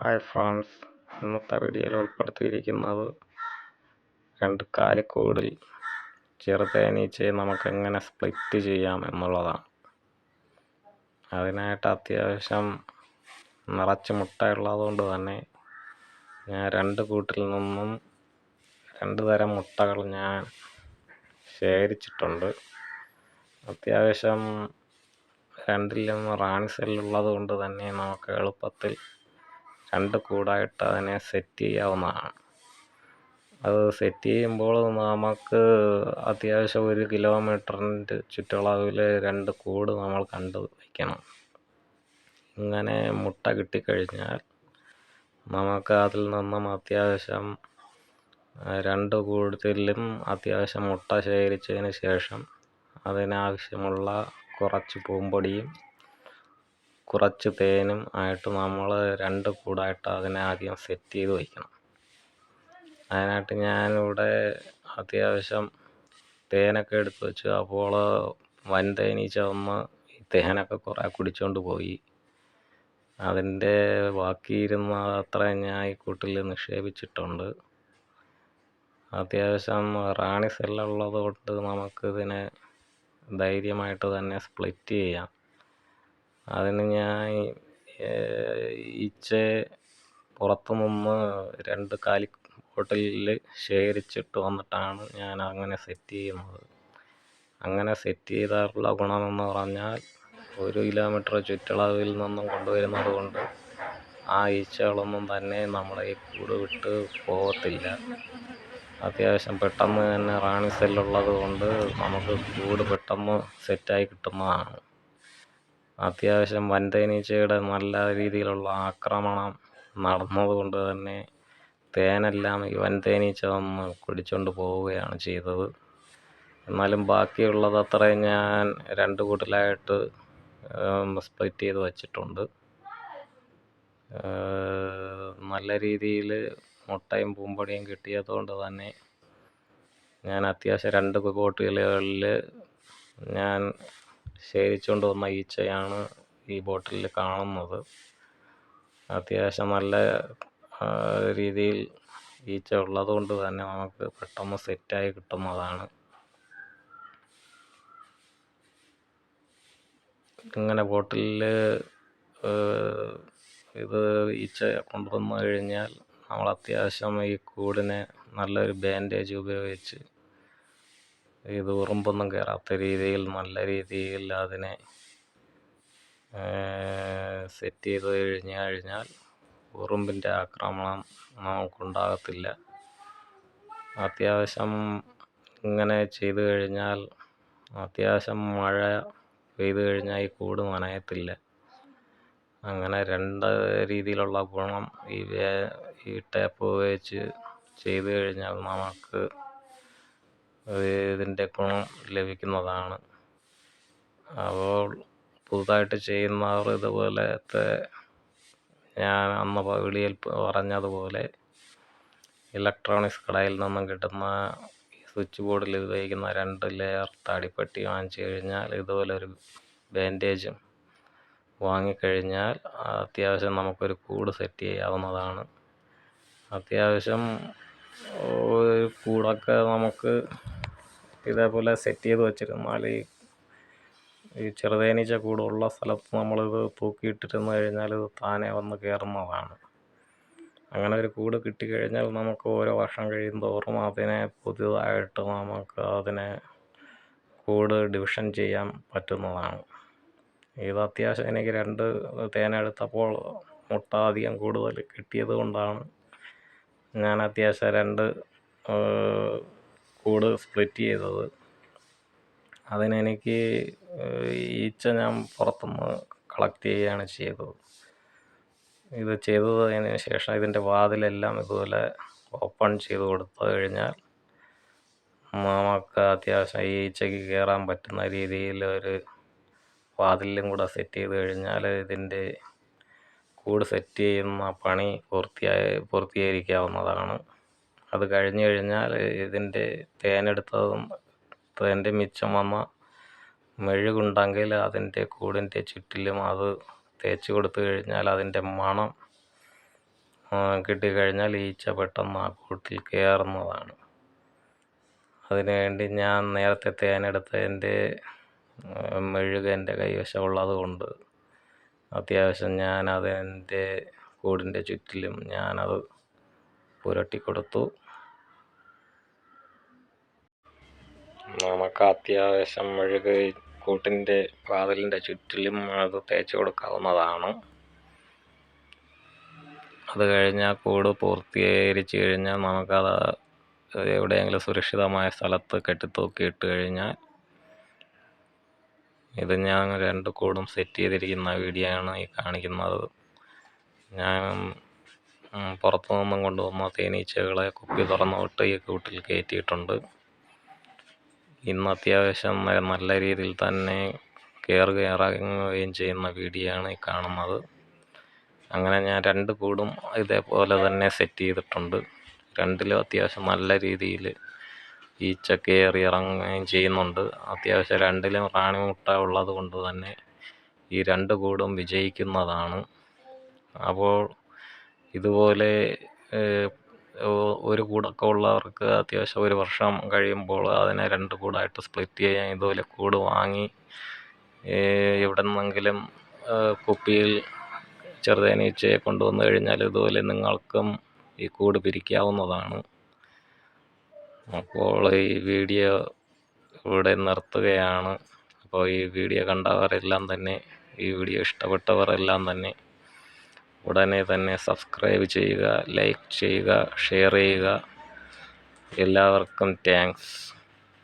Hi friends ഇന്നത്തെ വീഡിയോയിൽ ഉൾപ്പെടുത്തിയിരിക്കുന്നത് രണ്ട് കാലിക്കൂടിൽ ചെറുതേനീച്ചയെ നമുക്ക് എങ്ങനെ സ്പ്ലിറ്റ് ചെയ്യാം എന്നുള്ളതാണ്. അതിനായിട്ട് അത്യാവശ്യം നിറച്ച് മുട്ടയുള്ളതുകൊണ്ട് തന്നെ ഞാൻ രണ്ട് കൂട്ടിൽ നിന്നും രണ്ട് തരം മുട്ടകൾ ഞാൻ ശേഖരിച്ചിട്ടുണ്ട്. അത്യാവശ്യം രണ്ടിൽ നിന്ന് റാണി സെല്ലുള്ളത് കൊണ്ട് തന്നെ നമുക്ക് എളുപ്പത്തിൽ രണ്ട് കൂടായിട്ട് അതിനെ സെറ്റ് ചെയ്യാവുന്നതാണ്. അത് സെറ്റ് ചെയ്യുമ്പോൾ നമുക്ക് അത്യാവശ്യം ഒരു കിലോമീറ്ററിന്റെ ചുറ്റളവിൽ രണ്ട് കൂട് നമ്മൾ കണ്ട് വയ്ക്കണം. ഇങ്ങനെ മുട്ട കിട്ടിക്കഴിഞ്ഞാൽ നമുക്ക് അതിൽ നിന്നും അത്യാവശ്യം രണ്ട് കൂടുതലും അത്യാവശ്യം മുട്ട ശേഖരിച്ചതിന് ശേഷം അതിനാവശ്യമുള്ള കുറച്ച് പൂമ്പൊടിയും കുറച്ച് തേനും ആയിട്ട് നമ്മൾ രണ്ട് കൂടായിട്ട് അതിനെ ആദ്യം സെറ്റ് ചെയ്ത് വയ്ക്കണം അതിനായിട്ട് ഞാനിവിടെ അത്യാവശ്യം തേനൊക്കെ എടുത്ത് വെച്ചു. അപ്പോൾ വൻ തേനീച്ച വന്ന് ഈ തേനൊക്കെ കുറേ കുടിച്ചുകൊണ്ട് പോയി. അതിന്റെ ബാക്കിയിരുന്ന അത്രയും ഞാൻ ഈ കൂട്ടിൽ നിക്ഷേപിച്ചിട്ടുണ്ട്. അത്യാവശ്യം റാണി സെല്ലുള്ളത് കൊണ്ട് നമുക്കിതിനെ ധൈര്യമായിട്ട് തന്നെ സ്പ്ലിറ്റ് ചെയ്യാം. അതിന് ഞാൻ ഈച്ചയെ പുറത്തു നിന്ന് രണ്ട് കാലി ബോട്ടിലിൽ ശേഖരിച്ചിട്ട് വന്നിട്ടാണ് ഞാൻ അങ്ങനെ സെറ്റ് ചെയ്യുന്നത്. അങ്ങനെ സെറ്റ് ചെയ്താലുള്ള ഗുണമെന്ന് പറഞ്ഞാൽ ഒരു കിലോമീറ്റർ ചുറ്റളവിൽ നിന്നും കൊണ്ടുവരുന്നത് കൊണ്ട് ആ ഈച്ചകളൊന്നും തന്നെ നമ്മളെ ഈ കൂട് വിട്ട് പോകത്തില്ല. അത്യാവശ്യം പെട്ടെന്ന് തന്നെ റാണി സെല്ലുള്ളത് കൊണ്ട് നമുക്ക് കൂട് പെട്ടെന്ന് സെറ്റായി കിട്ടുന്നതാണ്. അത്യാവശ്യം വൻ വൻതേനീച്ചയുടെ നല്ല രീതിയിലുള്ള ആക്രമണം നടന്നതുകൊണ്ട് തന്നെ തേനെല്ലാം ഈ വൻ തേനീച്ച വന്ന് കുടിച്ചുകൊണ്ട് പോവുകയാണ് ചെയ്തത്. എന്നാലും ബാക്കിയുള്ളത് അത്രയും ഞാൻ രണ്ട് കൂട്ടിലായിട്ട് സ്പ്ലിറ്റ് ചെയ്ത് വച്ചിട്ടുണ്ട്. നല്ല രീതിയിൽ മുട്ടയും പൂമ്പൊടിയും കിട്ടിയതുകൊണ്ട് തന്നെ ഞാൻ അത്യാവശ്യം രണ്ട് ബോട്ടിലുകളിൽ ഞാൻ ശേഖരിച്ചുകൊണ്ട് വന്ന ഈച്ചയാണ് ഈ ബോട്ടിലിൽ കാണുന്നത്. അത്യാവശ്യം നല്ല രീതിയിൽ ഈച്ച ഉള്ളത് കൊണ്ട് തന്നെ നമുക്ക് പെട്ടെന്ന് സെറ്റായി കിട്ടുന്നതാണ്. ഇങ്ങനെ ബോട്ടിലിൽ ഇത് ഈച്ച കൊണ്ടുവന്നു കഴിഞ്ഞാൽ നമ്മൾ അത്യാവശ്യം ഈ കൂടിനെ നല്ലൊരു ബാൻഡേജ് ഉപയോഗിച്ച് ഇത് ഉറുമ്പൊന്നും കയറാത്ത രീതിയിൽ നല്ല രീതിയിൽ അതിനെ സെറ്റ് ചെയ്ത് കഴിഞ്ഞ് കഴിഞ്ഞാൽ ഉറുമ്പിന്റെ ആക്രമണം നമുക്കുണ്ടാകത്തില്ല. അത്യാവശ്യം ഇങ്ങനെ ചെയ്തു കഴിഞ്ഞാൽ അത്യാവശ്യം മഴ പെയ്തു കഴിഞ്ഞാൽ ഈ കൂട് നനയത്തില്ല. അങ്ങനെ രണ്ട് രീതിയിലുള്ള ഗുണം ഈ ഈ ടാപ്പ് ഉപയോഗിച്ച് ചെയ്തു കഴിഞ്ഞാൽ നമുക്ക് ഇതിന്റെ ഗുണം ലഭിക്കുന്നതാണ്. അപ്പോൾ പുതുതായിട്ട് ചെയ്യുന്നവർ ഇതുപോലത്തെ ഞാൻ അന്ന് വീഡിയോയിൽ പറഞ്ഞതുപോലെ ഇലക്ട്രോണിക്സ് കടയിൽ നിന്നും കിട്ടുന്ന സ്വിച്ച് ബോർഡിൽ ഉപയോഗിക്കുന്ന രണ്ട് ലെയർ താടിപ്പട്ടി വാങ്ങിച്ചു കഴിഞ്ഞാൽ ഇതുപോലെ ഒരു ബാൻഡേജും വാങ്ങിക്കഴിഞ്ഞാൽ അത്യാവശ്യം നമുക്കൊരു കൂട് സെറ്റ് ചെയ്യാവുന്നതാണ്. അത്യാവശ്യം ഒരു കൂടൊക്കെ നമുക്ക് ഇതേപോലെ സെറ്റ് ചെയ്ത് വെച്ചിരുന്നാൽ ഈ ഈ ചെറുതേനീച്ച കൂടുള്ള സ്ഥലത്ത് നമ്മളിത് തൂക്കിയിട്ടിരുന്ന് കഴിഞ്ഞാൽ ഇത് താനെ വന്ന് കയറുന്നതാണ്. അങ്ങനെ ഒരു കൂട് കിട്ടിക്കഴിഞ്ഞാൽ നമുക്ക് ഓരോ വർഷം കഴിയും തോറും അതിനെ പുതിയതായിട്ട് നമുക്ക് അതിനെ കൂട് ഡിവിഷൻ ചെയ്യാൻ പറ്റുന്നതാണ്. ഇത് അത്യാവശ്യം എനിക്ക് രണ്ട് തേനെടുത്തപ്പോൾ മുട്ട അധികം കൂടുതൽ കിട്ടിയത് കൊണ്ടാണ് ഞാൻ അത്യാവശ്യം രണ്ട് കൂട് സ്പ്ലിറ്റ് ചെയ്തത്. അതിനെനിക്ക് ഈച്ച ഞാൻ പുറത്തുനിന്ന് കളക്ട് ചെയ്യുകയാണ് ചെയ്തത്. ഇത് ചെയ്തതിന് ശേഷം ഇതിന്റെ ഇതുപോലെ ഓപ്പൺ ചെയ്ത് കൊടുത്തു കഴിഞ്ഞാൽ നമുക്ക് അത്യാവശ്യം ഈച്ചയ്ക്ക് കയറാൻ പറ്റുന്ന രീതിയിൽ ഒരു വാതിലും കൂടെ സെറ്റ് ചെയ്ത് കഴിഞ്ഞാൽ ഇതിന്റെ കൂട് സെറ്റ് ചെയ്യുന്ന പണി പൂർത്തിയായി പൂർത്തീകരിക്കാവുന്നതാണ്. അത് കഴിഞ്ഞു കഴിഞ്ഞാൽ ഇതിന്റെ തേനെടുത്തതും തേന്റെ മിച്ചം വന്ന മെഴുകുണ്ടെങ്കിൽ അതിന്റെ കൂടിന്റെ ചുറ്റിലും അത് തേച്ച് കൊടുത്തു കഴിഞ്ഞാൽ അതിന്റെ മണം കിട്ടിക്കഴിഞ്ഞാൽ ഈച്ച പെട്ടെന്ന് ആ കൂട്ടിൽ കയറുന്നതാണ്. അതിനു വേണ്ടി ഞാൻ നേരത്തെ തേനെടുത്തതിന്റെ മെഴുക് എന്റെ കൈവശം ഉള്ളത് കൊണ്ട് അത്യാവശ്യം ഞാനതെന്റെ കൂടിന്റെ ചുറ്റിലും ഞാനത് പുരട്ടി കൊടുത്തു നമുക്ക് അത്യാവശ്യം മെഴുക് കൂട്ടിന്റെ വാതിലിന്റെ ചുറ്റിലും അത് തേച്ച് കൊടുക്കാവുന്നതാണ്. അത് കഴിഞ്ഞാൽ കൂട് പൂർത്തീകരിച്ച് കഴിഞ്ഞാൽ നമുക്കത് എവിടെയെങ്കിലും സുരക്ഷിതമായ സ്ഥലത്ത് കെട്ടിത്തൂക്കി ഇട്ട് കഴിഞ്ഞാൽ ഇത് ഞാൻ രണ്ട് കൂടും സെറ്റ് ചെയ്തിരിക്കുന്ന വീഡിയോ ആണ് ഈ കാണിക്കുന്നത്. ഞാൻ പുറത്തു നിന്നും കൊണ്ടുവന്ന തേനീച്ചകളെ കുപ്പി തുറന്ന് വിട്ട് ഈ കൂട്ടിൽ കയറ്റിയിട്ടുണ്ട്. ഇന്ന് അത്യാവശ്യം നല്ല രീതിയിൽ തന്നെ കയറുകയും ഇറങ്ങുകയും ചെയ്യുന്ന വീഡിയോ ആണ് ഈ കാണുന്നത്. അങ്ങനെ ഞാൻ രണ്ട് കൂടും ഇതേപോലെ തന്നെ സെറ്റ് ചെയ്തിട്ടുണ്ട്. രണ്ടിലും അത്യാവശ്യം നല്ല രീതിയിൽ ഈച്ച കയറി ഇറങ്ങുകയും ചെയ്യുന്നുണ്ട്. അത്യാവശ്യം രണ്ടിലും റാണി മുട്ട ഉള്ളത് കൊണ്ട് തന്നെ ഈ രണ്ട് കൂടും വിജയിക്കുന്നതാണ്. അപ്പോൾ ഇതുപോലെ ഒരു കൂടൊക്കെ ഉള്ളവർക്ക് അത്യാവശ്യം ഒരു വർഷം കഴിയുമ്പോൾ അതിനെ രണ്ട് കൂടായിട്ട് സ്പ്ലിറ്റ് ചെയ്യാൻ ഇതുപോലെ കൂട് വാങ്ങി എവിടെ നിന്നെങ്കിലും കുപ്പിയിൽ ചെറുതേനീച്ചയെ കൊണ്ടുവന്നു കഴിഞ്ഞാൽ ഇതുപോലെ നിങ്ങൾക്കും ഈ കൂട് പിരിക്കാവുന്നതാണ്. അപ്പോൾ ഈ വീഡിയോ ഇവിടെ നിർത്തുകയാണ്. അപ്പോൾ ഈ വീഡിയോ കണ്ടവരെല്ലാം തന്നെ ഈ വീഡിയോ ഇഷ്ടപ്പെട്ടവരെല്ലാം തന്നെ ഉടനെ തന്നെ സബ്സ്ക്രൈബ് ചെയ്യുക ലൈക്ക് ചെയ്യുക ഷെയർ ചെയ്യുക. എല്ലാവർക്കും താങ്ക്സ്